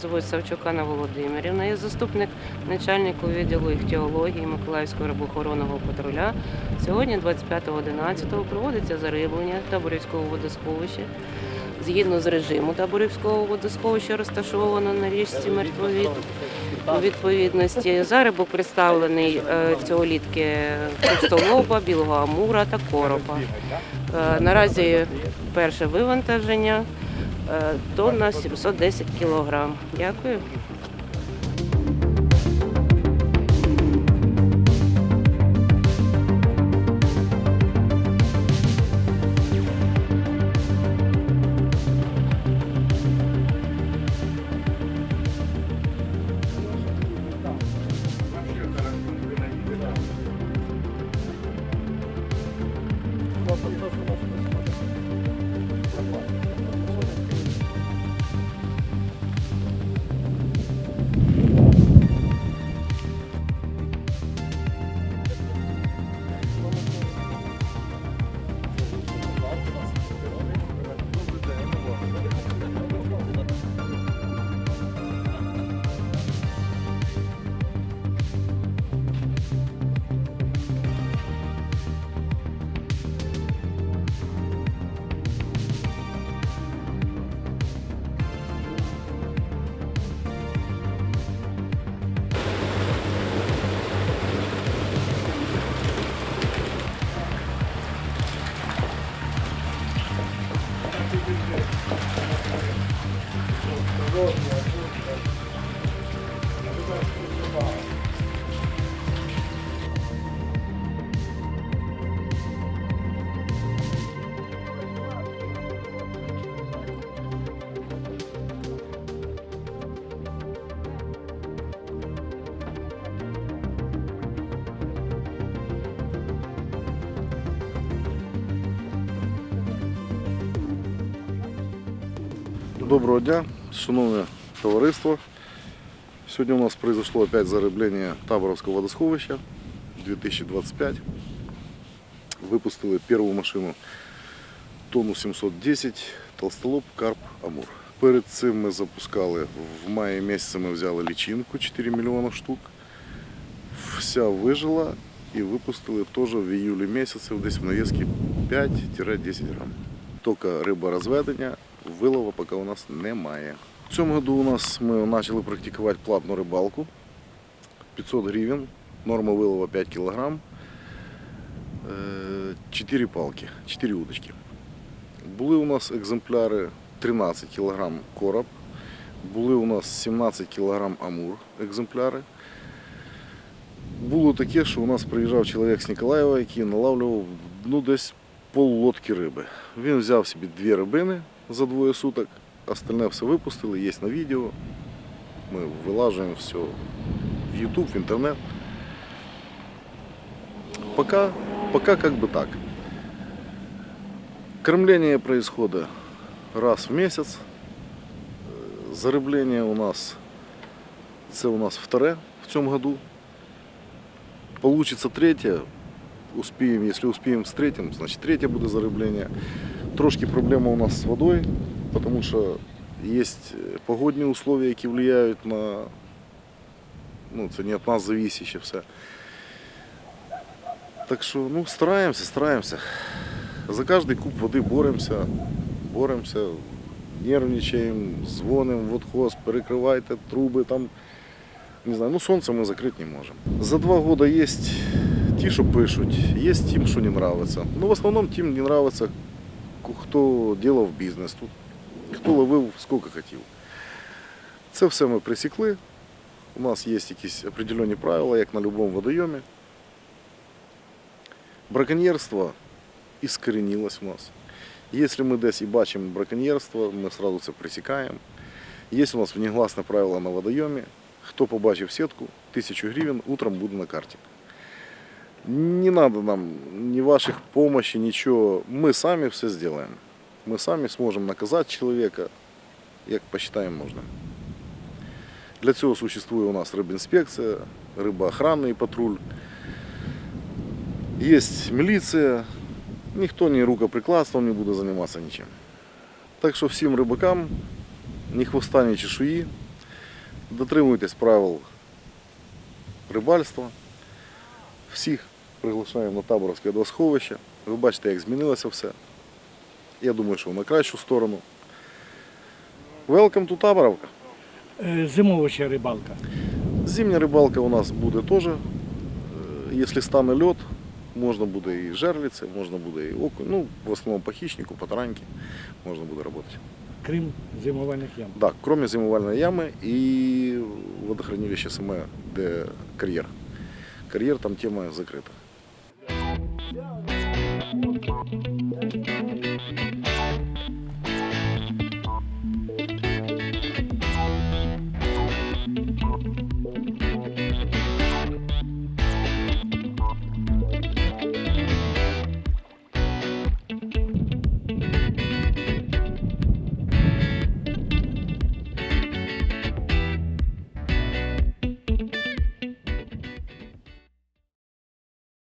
Звуть Савчук Анна Володимирівна. Я заступник начальнику відділу іхтіології Миколаївського рибоохоронного патруля. Сьогодні, 25.11, проводиться зариблення Таборівського водосховища. Згідно з режиму Таборівського водосховища, розташовано на річці Мертвовід. У відповідності зарибок представлений е, цьоголітки товстолоба, білого амура та коропа. Е, Наразі перше вивантаження тонна 710 кілограм. Дякую. Доброго дня, шановне товариство. Сьогодні у нас произошло опять зариблення Таборовського водосховища 2025. Выпустили первую машину тонну 710, толстолоб, карп, амур. Перед цим ми запускали, в маї місяці ми взяли лічинку 4 мільйона штук. Вся вижила і випустили теж в іюлі місяці десь в нав'язки 5-10 грам. Тільки риборозведення, Вилова поки у нас немає. В цьому году у нас ми почали практикувати платну рибалку. 500 гривень, норма вилова 5 кг. 4 палки, 4 удочки. Були у нас екземпляри 13 кг короб, були у нас 17 кг амур екземпляри. Було таке, що у нас приїжджав чоловік з Ніколаєва, який налавлював ну, десь пол лодки риби. Він взяв собі дві рибини за двоє суток, остальне все випустили, є на відео. Ми вилажуємо все в YouTube, в інтернет. Пока, пока как бы так. Кормление происходит раз в месяц. Зарибление у нас, це у нас вторе в цьому году. Получится третє, успеем, если успеем с третьим, значит третье буде зариблення. Трошки проблема у нас з водою, тому що є погодні условия, які впливають на ну, це не від нас зависяще все. Так що ну, стараємося, стараємося. За каждый куб воды боремся, боремся, нервничаем, звоним в отхоз, перекрывайте трубы там. Не знаю, ну сонце ми закрити не можемо. За два года є ті, що пишуть, є тим, що не нравиться. Ну, в основному тим не нравиться, ку- хто делав бізнес тут, хто ловив скільки хотів. Це все ми присікли. У нас є якісь определенні правила, як на будь-якому водойомі. Браконьєрство іскоренилось в нас. Якщо ми десь і бачимо браконьєрство, ми одразу це пресікаємо. Є у нас внегласне правило на водойомі. Хто побачив сітку, тисячу гривень утром буде на карті. Не треба нам ні ваших помощи, нічого. Ми самі все зробимо. Ми самі зможемо наказати чоловіка, як посчитаємо можна. Для цього существує у нас рибінспекція, рибоохранний патруль. Є міліція, ніхто ні рукоприкладством не буде займатися нічим. Так що всім рибакам ні хвоста, ні чешуї. Дотримуйтесь правил рибальства. Всіх приглашаємо на таборовське водосховище. Ви бачите, як змінилося все. Я думаю, що на кращу сторону. Welcome to Таборовка. Е, Зимовича рибалка. Зимня рибалка у нас буде теж. Е, Якщо стане льот, можна буде і жерлиці, можна буде і окунь. Ну, в основному по хищнику, по тараньке можна буде працювати. Крім зимувальних ям. Да, кроме зимувальної ями і водохранилище саме, де кар'єр. Кар'єр там тема закрита.